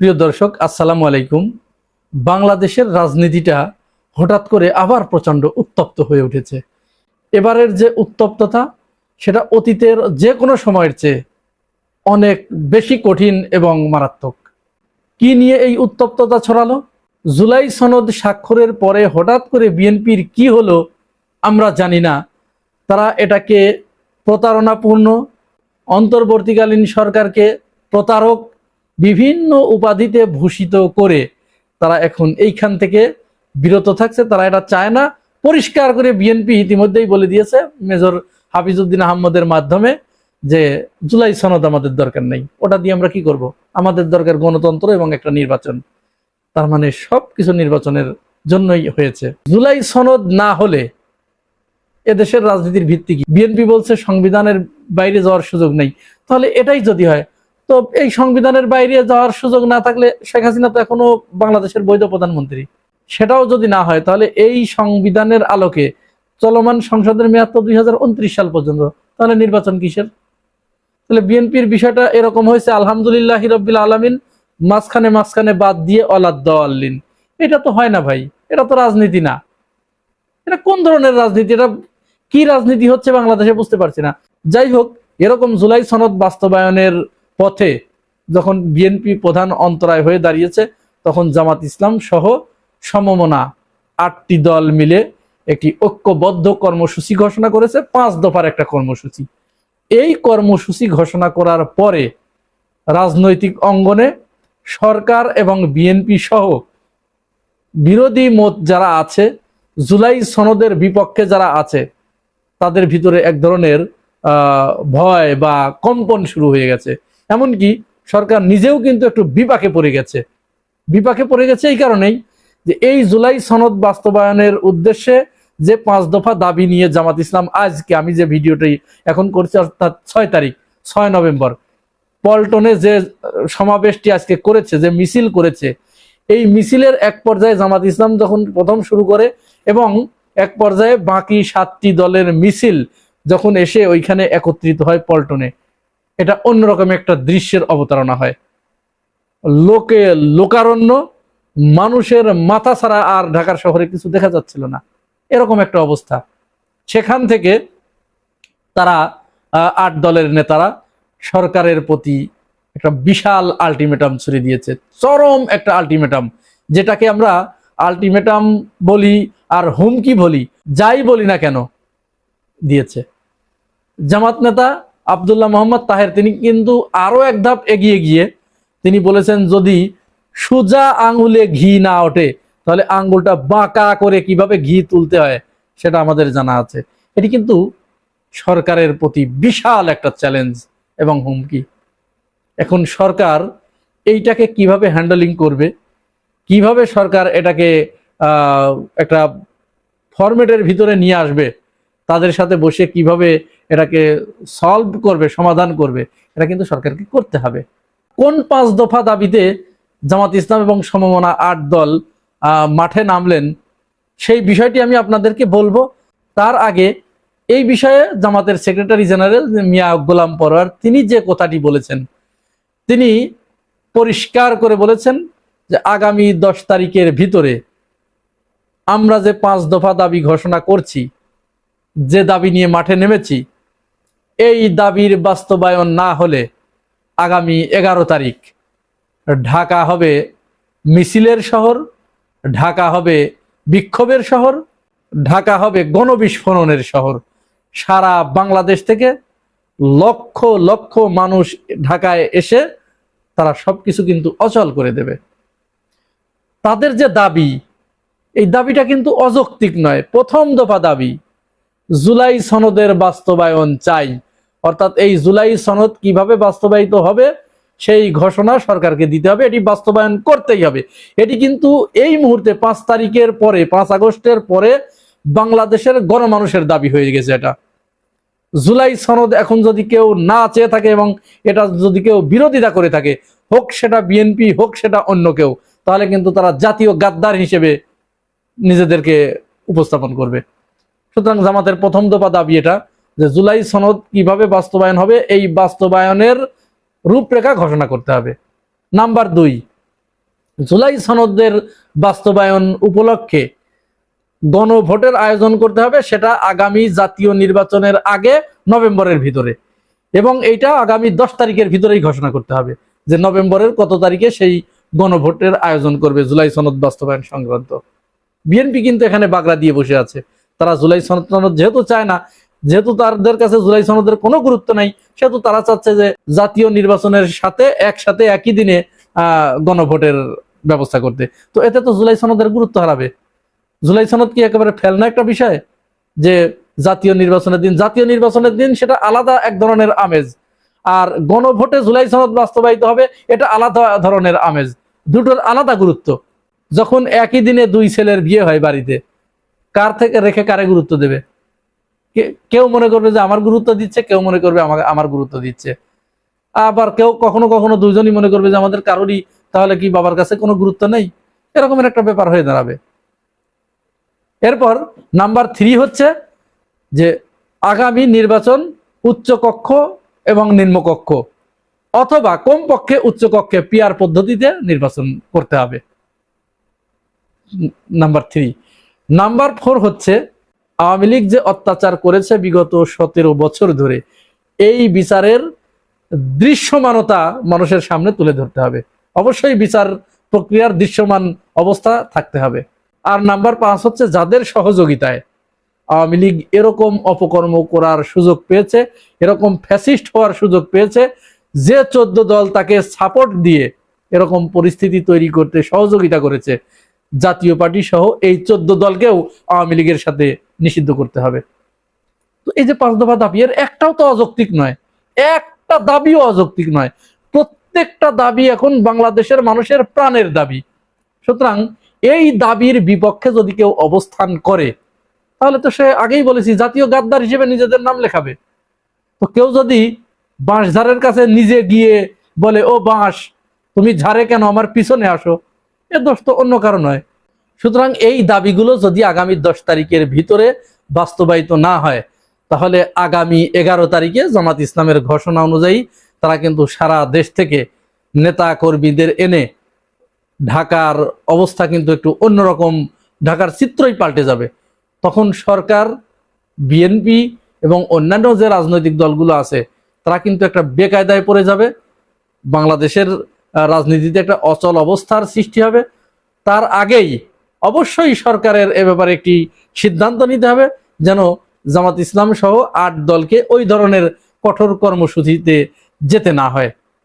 প্রিয় দর্শক, আসসালামু আলাইকুম। বাংলাদেশের রাজনীতিটা হঠাৎ করে আবার প্রচণ্ড উত্তপ্ত হয়ে উঠেছে। এবারের যে উত্তপ্ততা, সেটা অতীতের যে কোনো সময়ের চেয়ে অনেক বেশি কঠিন এবং মারাত্মক। কি নিয়ে এই উত্তপ্ততা ছড়ালো? জুলাই সনদ স্বাক্ষরের পরে হঠাৎ করে বিএনপির কি হলো আমরা জানি না। তারা এটাকে প্রতারণাপূর্ণ, অন্তর্বর্তীকালীন সরকারকে প্রতারক বিভিন্ন উপাধিতে ভূষিত করে তারা এখন এইখান থেকে বিরত থাকছে। তারা এটা চায় না। পরিষ্কার করে বিএনপি ইতিমধ্যেই বলে দিয়েছে মেজর হাফিজউদ্দিন আহমদের মাধ্যমে যে জুলাই সনদ আমাদের দরকার নেই। ওটা দিয়ে আমরা কি করব? আমাদের দরকার গণতন্ত্র এবং একটা নির্বাচন। তার মানে সব কিছু নির্বাচনের জন্যই হয়েছে। জুলাই সনদ না হলে এদেশের রাজনীতির ভিত্তি কি? বিএনপি বলছে সংবিধানের বাইরে যাওয়ার সুযোগ নেই। তাহলে এটাই যদি হয় তো এই সংবিধানের বাইরে যাওয়ার সুযোগ না থাকলে শেখ হাসিনা তো এখনও বাংলাদেশের বৈধ প্রধানমন্ত্রী। সেটাও যদি না হয়, তাহলে এই সংবিধানের আলোকে চলমান সংসদের মেয়াদ তো দুই সাল পর্যন্ত। তাহলে নির্বাচন কিসের? তাহলে বিএনপির বিষয়টা এরকম হয়েছে, আলহামদুলিল্লাহ রব্বিল আলমিন, মাঝখানে মাঝখানে বাদ দিয়ে অলাদ অলাদ্দিন এটা তো হয় না ভাই, এটা তো রাজনীতি না। এটা কোন ধরনের রাজনীতি? এটা কি রাজনীতি হচ্ছে বাংলাদেশে বুঝতে পারছি না। যাই হোক, এরকম জুলাই সনদ বাস্তবায়নের পথে যখন বিএনপি প্রধান অন্তরায় হয়ে দাঁড়িয়েছে, তখন জামাত ইসলাম সহ সমমনা আটটি দল মিলে একটি ঐক্যবদ্ধ কর্মসূচি ঘোষণা করেছে, পাঁচ দফার একটা কর্মসূচি। এই কর্মসূচি ঘোষণা করার পরে রাজনৈতিক অঙ্গনে সরকার এবং বিএনপি সহ বিরোধী মত যারা আছে, জুলাই সনদের বিপক্ষে যারা আছে, তাদের ভিতরে এক ধরনের ভয় বা কম্পন শুরু হয়ে গেছে। এমনকি সরকার নিজেও কিন্তু একটু বিপাকে পড়ে গেছে। বিপাকে পড়ে গেছে এই কারণেই যে এই জুলাই সনদ বাস্তবায়নের উদ্দেশ্যে যে পাঁচ দফা দাবি নিয়ে জামাত ইসলাম আজকে আমি যে ভিডিওটি এখন করছি, অর্থাৎ ছয় তারিখ, ছয় নভেম্বর, পল্টনে যে সমাবেশটি আজকে করেছে, যে মিছিল করেছে, এই মিছিলের এক পর্যায়ে জামাত ইসলাম যখন প্রথম শুরু করে এবং এক পর্যায়ে বাকি সাতটি দলের মিছিল যখন এসে ওইখানে একত্রিত হয় পল্টনে। এটা অন্যরকম একটা দৃশ্যের অবতারণা হয়। লোকে লোকারণ্য, মানুষের মাথা ছাড়া আর ঢাকার শহরে কিছু দেখা যাচ্ছিল না। এরকম একটা অবস্থা। সেখান থেকে তারা আট দলের নেতারা সরকারের প্রতি একটা বিশাল আলটিমেটাম ছুড়ে দিয়েছে। চরম একটা আলটিমেটাম যেটাকে আমরা আলটিমেটাম বলি আর হুমকি বলি, যাই বলি না কেন, দিয়েছে। জামাত নেতা আবদুল্লাহ মোহাম্মদ তাহের, তিনি কিন্তু আরও এক ধাপ এগিয়ে গিয়ে তিনি বলেছেন, যদি সোজা আঙ্গুলে ঘি না ওঠে, তাহলে আঙ্গুলটা বাঁকা করে কীভাবে ঘি তুলতে হয় সেটা আমাদের জানা আছে। এটি কিন্তু সরকারের প্রতি বিশাল একটা চ্যালেঞ্জ এবং হুমকি। এখন সরকার এইটাকে কীভাবে হ্যান্ডেলিং করবে? কীভাবে সরকার এটাকে একটা ফরম্যাটের ভিতরে নিয়ে আসবে? তাদের সাথে বসে কীভাবে এটাকে সলভ করবে, সমাধান করবে, এটা কিন্তু সরকারকে করতে হবে। কোন পাঁচ দফা দাবিতে জামাত ইসলাম এবং সমমনা আট দল মাঠে নামলেন, সেই বিষয়টি আমি আপনাদেরকে বলব। তার আগে এই বিষয়ে জামাতের সেক্রেটারি জেনারেল মিয়া গোলাম পরোয়ার, তিনি যে কথাটি বলেছেন, তিনি পরিষ্কার করে বলেছেন যে আগামী দশ তারিখের ভিতরে আমরা যে পাঁচ দফা দাবি ঘোষণা করছি, যে দাবি নিয়ে মাঠে নেমেছি এই দাবির বাস্তবায়ন না হলে আগামী এগারো তারিখ ঢাকা হবে মিছিলের শহর, ঢাকা হবে বিক্ষোভের শহর, ঢাকা হবে গণবিস্ফোরণের শহর। সারা বাংলাদেশ থেকে লক্ষ লক্ষ মানুষ ঢাকায় এসে তারা সবকিছু কিন্তু অচল করে দেবে। তাদের যে দাবি, এই দাবিটা কিন্তু অযৌক্তিক নয়। প্রথম দফা দাবি, জুলাই সনদের বাস্তবায়ন চাই। অর্থাৎ এই জুলাই সনদ কীভাবে বাস্তবায়িত হবে, সেই ঘোষণা সরকারকে দিতে হবে, এটি বাস্তবায়ন করতেই হবে। এটি কিন্তু এই মুহূর্তে পাঁচ তারিখের পরে, পাঁচ আগস্টের পরে বাংলাদেশের গণমানুষের দাবি হয়ে গেছে এটা। জুলাই সনদ এখন যদি কেউ না চেয়ে থাকে এবং এটা যদি কেউ বিরোধিতা করে থাকে, হোক সেটা বিএনপি, হোক সেটা অন্য কেউ, তাহলে কিন্তু তারা জাতীয় গাদ্দার হিসেবে নিজেদেরকে উপস্থাপন করবে। সুতরাং জামাতের প্রথম দফা দাবি এটা। যে জুলাই সনদ কীভাবে বাস্তবায়ন হবে, এই বাস্তবায়নের রূপরেখা ঘোষণা করতে হবে। নাম্বার দুই, জুলাই সনদের বাস্তবায়ন উপলক্ষে গণভোটের আয়োজন করতে হবে, সেটা আগামী জাতীয় নির্বাচনের আগে নভেম্বরের ভিতরে। এবং এইটা আগামী দশ তারিখের ভিতরেই ঘোষণা করতে হবে, যে নভেম্বরের কত তারিখে সেই গণভোটের আয়োজন করবে জুলাই সনদ বাস্তবায়ন সংক্রান্ত। বিএনপি কিন্তু এখানে বাগড়া দিয়ে বসে আছে। তারা জুলাই সনদ সনদ যেহেতু চায় না যেহেতু তাদের কাছে জুলাই সনদের কোনো গুরুত্ব নাই, সেহেতু তারা চাচ্ছে যে জাতীয় নির্বাচনের সাথে, একসাথে, একই দিনে গণভোটের ব্যবস্থা করতে। তো এতে তো জুলাই সনদের গুরুত্ব হারাবে। জুলাই সনদ কি একেবারে ফেলনা একটা বিষয়? যে জাতীয় নির্বাচনের দিন, জাতীয় নির্বাচনের দিন সেটা আলাদা এক ধরনের আমেজ। আর গণভোটে জুলাই সনদ বাস্তবায়িত হবে, এটা আলাদা ধরনের আমেজ। দুটোর আলাদা গুরুত্ব। যখন একই দিনে দুই ছেলের বিয়ে হয় বাড়িতে, কার থেকে রেখে কারে গুরুত্ব দেবে? কেউ মনে করবে যে আমার গুরুত্ব দিচ্ছে, কেউ মনে করবে আমাকে, আমার গুরুত্ব দিচ্ছে। আবার কেউ কখনো কখনো দুইজনই মনে করবে যে আমাদের কারোরই তাহলে কি বাবার কাছে কোনো গুরুত্ব নেই? এরকমের একটা ব্যাপার হয়ে দাঁড়াবে। এরপর নাম্বার থ্রি হচ্ছে যে আগামী নির্বাচন উচ্চকক্ষ এবং নিম্নকক্ষ অথবা কমপক্ষে উচ্চকক্ষে পিয়ার পদ্ধতিতে নির্বাচন করতে হবে। নাম্বার থ্রি নাম্বার ফোর হচ্ছে আওয়ামী লীগ যে অত্যাচার করেছে বিগত সতেরো বছর ধরে, এই বিচারের দৃশ্যমানতা মানুষের সামনে তুলে ধরতে হবে। অবশ্যই বিচার প্রক্রিয়ার দৃশ্যমান অবস্থা থাকতে হবে। আর নাম্বার পাঁচ হচ্ছে যাদের সহযোগিতায় আওয়ামী লীগ এরকম অপকর্ম করার সুযোগ পেয়েছে, এরকম ফ্যাসিস্ট হওয়ার সুযোগ পেয়েছে, যে চোদ্দ দল তাকে সাপোর্ট দিয়ে এরকম পরিস্থিতি তৈরি করতে সহযোগিতা করেছে জাতীয় পার্টি সহ এই চোদ্দ দলকেও আওয়ামী লীগের সাথে নিষিদ্ধ করতে হবে। তো এই যে পাঁচ দফা দাবি, এর একটাও তো অযৌক্তিক নয়। একটা দাবিও অযৌক্তিক নয়। প্রত্যেকটা দাবি এখন বাংলাদেশের মানুষের প্রাণের দাবি। সুতরাং এই দাবির বিপক্ষে যদি কেউ অবস্থান করে, তাহলে তো সে আগেই বলেছি, জাতীয় গাদ্দার হিসেবে নিজেদের নাম লেখাবে। তো কেউ যদি বাঁশঝাড়ের কাছে নিজে গিয়ে বলে, ও বাঁশ, তুমি ঝাড়ে কেন আমার পিছনে আসো? এ দোষ তো অন্য কারণ নয়। সুতরাং এই দাবিগুলো যদি আগামী দশ তারিখের ভিতরে বাস্তবায়িত না হয়, তাহলে আগামী এগারো তারিখে জামাত ইসলামের ঘোষণা অনুযায়ী তারা কিন্তু সারা দেশ থেকে নেতা কর্মীদের এনে ঢাকার অবস্থা কিন্তু একটু অন্যরকম, ঢাকার চিত্রই পাল্টে যাবে। তখন সরকার, বিএনপি এবং অন্যান্য যে রাজনৈতিক দলগুলো আছে, তারা কিন্তু একটা বেকায়দায় পড়ে যাবে। বাংলাদেশের রাজনীতিতে একটা অচল অবস্থার সৃষ্টি হবে। তার আগেই অবশ্যই সরকারের এ ব্যাপারে একটি সিদ্ধান্ত নিতে হবে যেন জামাত ইসলাম সহ আট দলকে ওই ধরনের কঠোর কর্মসূচিতে যেতে না হয়।